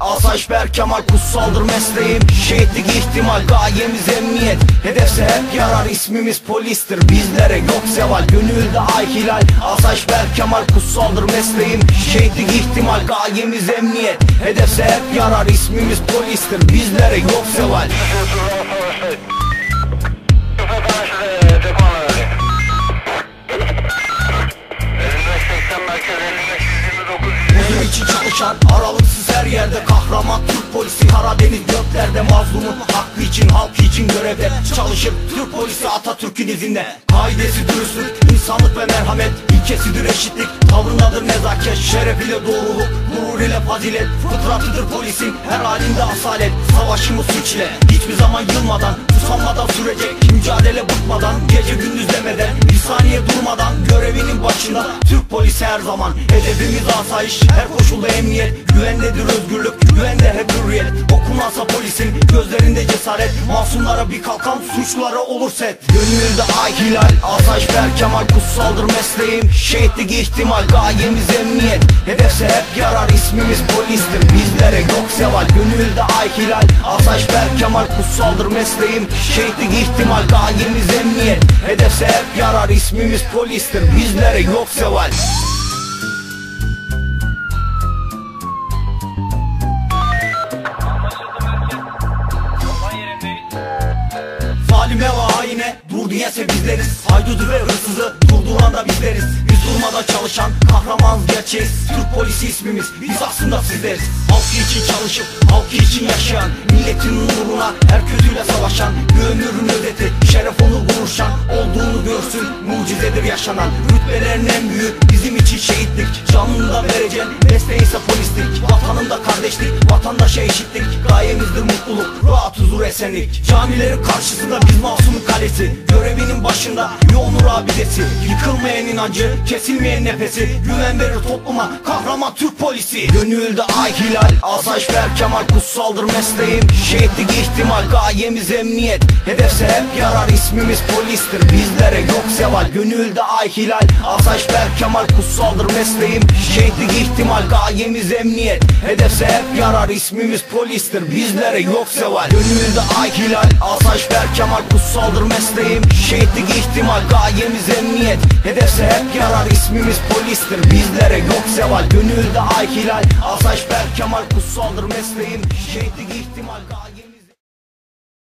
Asayiş Berkemal kutsaldır mesleğim. Şehitlik ihtimal gayemiz emniyet. Hedefse hep yarar ismimiz polistir. Bizlere yok zeval. Gönülde ay hilal Asayiş Berkemal kutsaldır mesleğim. Şehitlik ihtimal gayemiz emniyet. Hedefse hep yarar ismimiz polistir. Bizlere yok zeval Çalışan aralıksız her yerde Kahraman Türk polisi Karadeniz göklerde Mazlumun hakkı için halk için görevde Çalışır Türk polisi Atatürk'ün izinde Kaidesi dürüstlük, insanlık ve merhamet İlkesidir eşitlik, tavrındadır nezaket Şerefiyle doğruluk, gurur ile fazilet. Fıtratıdır polisin her halinde asalet. Savaşımız suç ile hiçbir zaman yılmadan Usanmadan sürecek mücadele bıkmadan Gece gündüz demeden bir saniye durmadan Görevinin başında Türk polisi her zaman. Hedefimiz asayiş her koşulda emniyet. Güvendedir özgürlük? Güvende hep hürriyet. Okunansa polisin gözlerinde cesaret. Masumlara bir kalkan suçlulara olur set. Gönülde ay hilal asayiş Berkemal kutsaldır mesleğim Şehitlik ihtimal. Gayemiz emniyet. Hedefse hep yarar ismimiz polistir Bizlere yok. Zeval gönülde ay hilal Asayiş Berkemal kutsaldır mesleğim. Şehitlik ihtimal gayemiz emniyet. Hedefse hep yarar ismimiz polistir. Bizlere yok zeval Zalime ve haine dur diyese bizleriz Haydudu ve hırsızı durduran da bizleriz Biz durmadan çalışan kahraman gerçeğiz. Türk polisi ismimiz biz aslında sizleriz. Halkı için çalışıp halkı için yaşayan Milletin uğruna her kötüyle savaşan ömrün özeti şeref onu vuruşan Olduğunu görsün mucizedir yaşanan Rütbelerin en büyüğü. Bizim için şehitlik. Canını da vereceksin mesleği ise polislik. Vatanında kardeşlik vatandaşa eşitlik. Gayemizdir mutluluk rahat huzur esenlik. Camilerin karşısında biz masumun kalesi. Görevinin başında onur abidesi Yıkılmayan inancı kesilmeyen nefesi. Güven verir topluma kahraman Türk polisi. Gönülde ay hilal asayiş Berkemal kutsaldır mesleğim. Şehitlik ihtimal gayemiz emniyet. Hedefse hep yarar ismimiz polistir. Bizlere yok zeval gönülde ay hilal Asayiş Berkemal kutsaldır mesleğim. Şehitlik ihtimal gayemiz emniyet. Hedefse hep yarar ismimiz polistir Bizlere yok zeval. Gönülde ay hilal Asayiş Berkemal kutsaldır mesleğim. Şehitlik ihtimal gayemiz emniyet. Hedefse hep yarar ismimiz polistir Bizlere yok zeval. Gönülde ay hilal Asayiş Berkemal kutsaldır mesleğim. Şehitlik ihtimal gayemiz